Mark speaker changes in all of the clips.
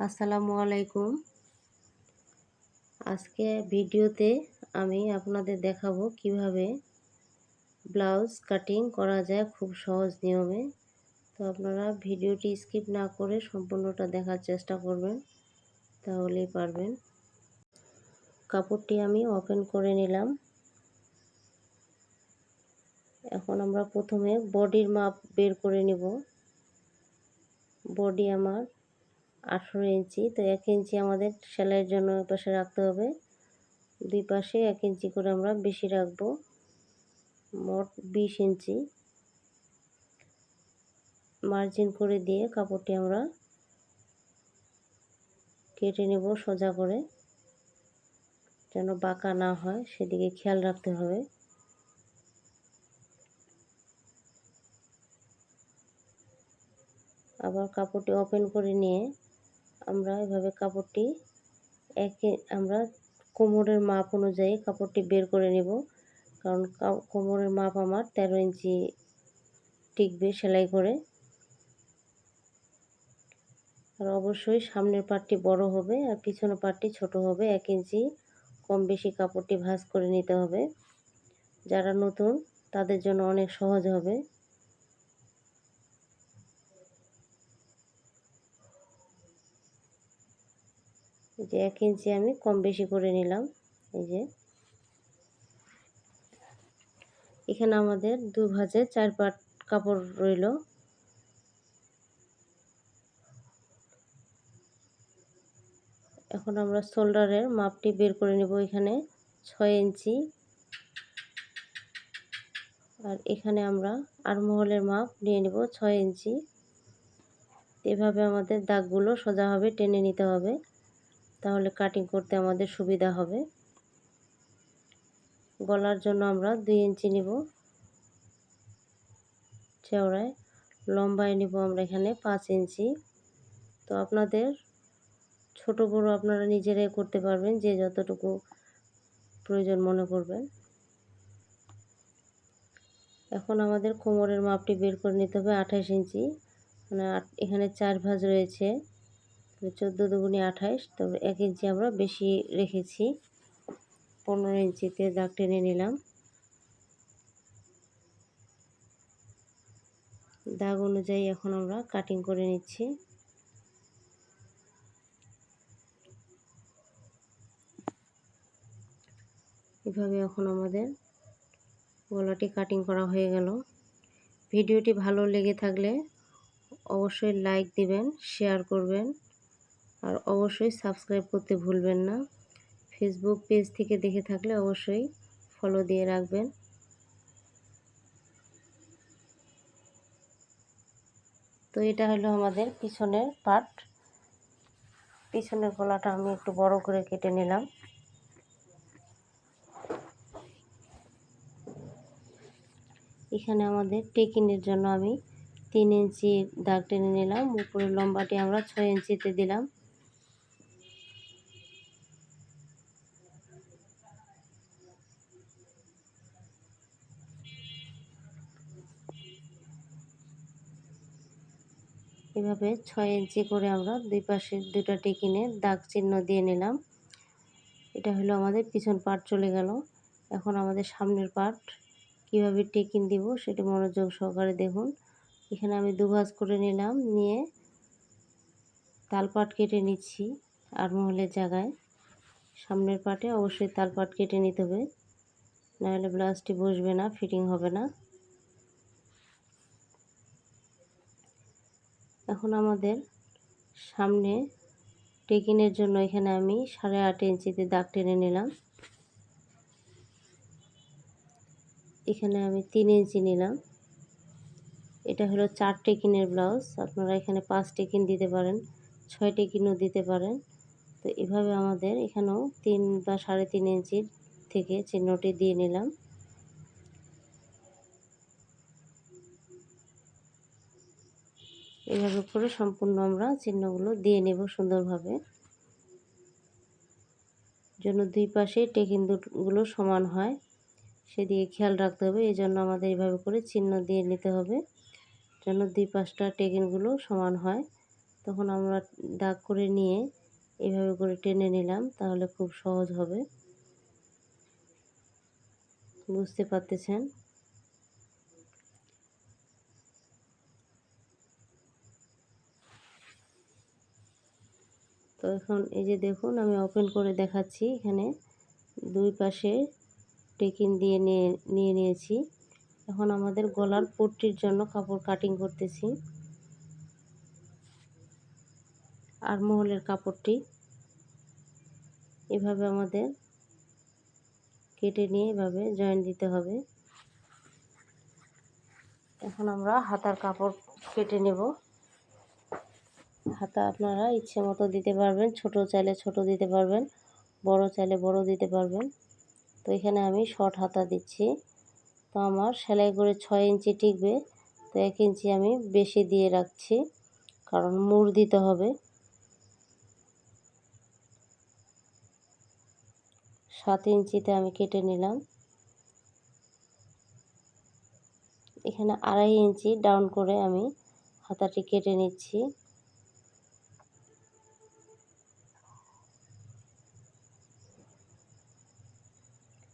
Speaker 1: আসসালামু আলাইকুম। আজকে ভিডিওতে আমি আপনাদের দেখাবো কীভাবে ব্লাউজ কাটিং করা যায় খুব সহজ নিয়মে। তো আপনারা ভিডিওটি স্কিপ না করে সম্পূর্ণটা দেখার চেষ্টা করবেন, তাহলেই পারবেন। কাপড়টি আমি ওপেন করে নিলাম। এখন আমরা প্রথমে বডির মাপ বের করে নেব। বডি আমার আঠেরো ইঞ্চি। তো এক ইঞ্চি আমাদের সেলাইয়ের জন্য ওই পাশে রাখতে হবে। দুই পাশে এক ইঞ্চি করে আমরা বেশি রাখব। মোট বিশ ইঞ্চি। মার্জিন করে দিয়ে কাপড়টি আমরা কেটে নেব সোজা করে। যেন বাঁকা না হয়, সেদিকে খেয়াল রাখতে হবে। আবার কাপড়টি ওপেন করে নিয়ে আমরা এভাবে কাপড়টি একে, আমরা কোমরের মাপ অনুযায়ী কাপড়টি বের করে নেব। কারণ কোমরের মাপ আমার তেরো ইঞ্চি টিকবে সেলাই করে। আর অবশ্যই সামনের পাটটি বড় হবে আর পিছনের পাটটি ছোট হবে। এক ইঞ্চি কম বেশি কাপড়টি ভাঁজ করে নিতে হবে। যারা নতুন, তাদের জন্য অনেক সহজ হবে। যে এক ইঞ্চি আমি কম বেশি করে নিলাম, এই যে। এখানে আমাদের দু ভাজে চার পাট কাপড় রইল। এখন আমরা শোল্ডারের মাপটি বের করে নেব এখানে ছয় ইঞ্চি। আর এখানে আমরা আরমহলের মাপ নিয়ে নেব ছয় ইঞ্চি। এভাবে আমাদের দাগগুলো সোজাভাবে টেনে নিতে হবে। তাহলে কাটিং করতে আমাদের সুবিধা হবে। গলার জন্য আমরা দুই ইঞ্চি নিব। চেওড়ায় লম্বায় নিব আমরা এখানে পাঁচ ইঞ্চি। তো আপনাদের ছোট বড় আপনারা নিজেরাই করতে পারবেন যে যতটুকু প্রয়োজন মনে করবেন। এখন আমাদের কোমরের মাপটি বের করে নিতে হবে আঠাশ ইঞ্চি। মানে এখানে চার ভাঁজ রয়েছে। চোদ্দ দুগুনি আঠাইশ তো এক ইঞ্চি আমরা বেশি রেখেছি। পনেরো ইঞ্চিতে দাগ টেনে নিলাম। দাগ অনুযায়ী এখন আমরা কাটিং করে নিচ্ছি। এভাবে এখন আমাদের গলাটি কাটিং করা হয়ে গেল। ভিডিওটি ভালো লেগে থাকলে অবশ্যই লাইক দিবেন শেয়ার করবেন। আর অবশ্যই সাবস্ক্রাইব করতে ভুলবেন না। ফেসবুক পেজ থেকে দেখে থাকলে অবশ্যই ফলো দিয়ে রাখবেন। তো এটা হলো আমাদের পিছনের পার্ট পিছনের গলাটা আমি একটু বড় করে কেটে নিলাম। এখানে আমাদের টেকিনের জন্য আমি তিন ইঞ্চি দাগ টেনে নিলাম। উপরের লম্বাটি আমরা ছয় ইঞ্চিতে দিলাম। এভাবে ছয় ইঞ্চি করে আমরা দুই পাশে দুটা টেকিনে দাগ চিহ্ন দিয়ে নিলাম। এটা হলো আমাদের পিছন পাট চলে গেল। এখন আমাদের সামনের পাট কীভাবে টেকিন দিব সেটা মনোযোগ সহকারে দেখুন। এখানে আমি দুভাজ করে নিলাম, নিয়ে তালপাট কেটে নিচ্ছি আর মহলের জায়গায়। সামনের পাটে অবশ্যই তালপাট কেটে নিতে হবে, নাহলে ব্লাউজটি বসবে না, ফিটিং হবে না। এখন আমাদের সামনে টেকিনের জন্য এখানে আমি সাড়ে আট ইঞ্চিতে দাগ টেনে নিলাম। এখানে আমি তিন ইঞ্চি নিলাম। এটা হলো চার টেকিনের ব্লাউজ। আপনারা এখানে পাঁচ টেকিন দিতে পারেন, ছয় টেকিনও দিতে পারেন। তো এভাবে আমাদের এখানেও তিন বা সাড়ে তিন ইঞ্চির থেকে চিহ্নটি দিয়ে নিলাম। এভাবে করে সম্পূর্ণ আমরা চিহ্নগুলো দিয়ে নেব সুন্দরভাবে। জন্য দুই পাশে টেকিনগুলো সমান হয় সেদিকে খেয়াল রাখতে হবে। এই জন্য আমাদের এইভাবে করে চিহ্ন দিয়ে নিতে হবে, যেন দুই পাশটা টেকিনগুলো সমান হয়। তখন আমরা দাগ করে নিয়ে এভাবে করে টেনে নিলাম, তাহলে খুব সহজ হবে। বুঝতে পারতেছেন? তো এখন এই যে দেখুন, আমি ওপেন করে দেখাচ্ছি। এখানে দুই পাশে টেকিন দিয়ে নিয়ে নিয়ে নিয়েছি। এখন আমাদের গলার পট্টির জন্য কাপড় কাটিং করতেছি। আর মহলের কাপড়টি এভাবে আমাদের কেটে নিয়ে এভাবে জয়েন দিতে হবে। এখন আমরা হাতার কাপড় কেটে নেব। হাতা আপনারা ইচ্ছে মতো দিতে পারবেন, ছোট চাইলে ছোট দিতে পারবেন, বড় চাইলে বড় দিতে পারবেন। তো এখানে আমি শর্ট হাতা দিচ্ছি। তো আমার সেলাই করে ছয় ইঞ্চি টিকবে, তো এক ইঞ্চি আমি বেশি দিয়ে রাখছি, কারণ মুড় দিতে হবে। সাত ইঞ্চিতে আমি কেটে নিলাম। এখানে আড়াই ইঞ্চি ডাউন করে আমি হাতাটি কেটে নিচ্ছি।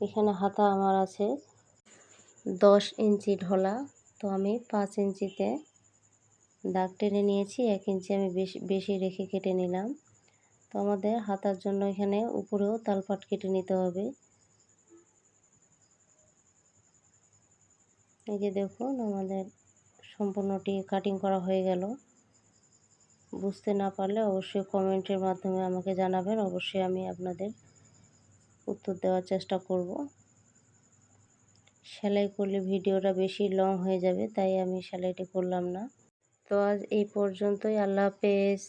Speaker 1: এখানে হাতা আমার আছে। দশ ইঞ্চি ঢোলা, তো আমি পাঁচ ইঞ্চিতে দাগ টেনে নিয়েছি, এক ইঞ্চি আমি বেশি বেশি রেখে কেটে নিলাম। তো আমাদের হাতার জন্য এখানে উপরেও তালপাট কেটে নিতে হবে। এই যে দেখুন, আমাদের সম্পূর্ণটি কাটিং করা হয়ে গেল। বুঝতে না পারলে অবশ্যই কমেন্টের মাধ্যমে আমাকে জানাবেন, অবশ্যই আমি আপনাদের উত্তর দেওয়ার চেষ্টা করব। সেলাই করলে ভিডিওটা বেশি লং হয়ে যাবে, তাই আমি সেলাইটি করলাম না। তো আজ এই পর্যন্তই, আল্লাহ হাফেজ।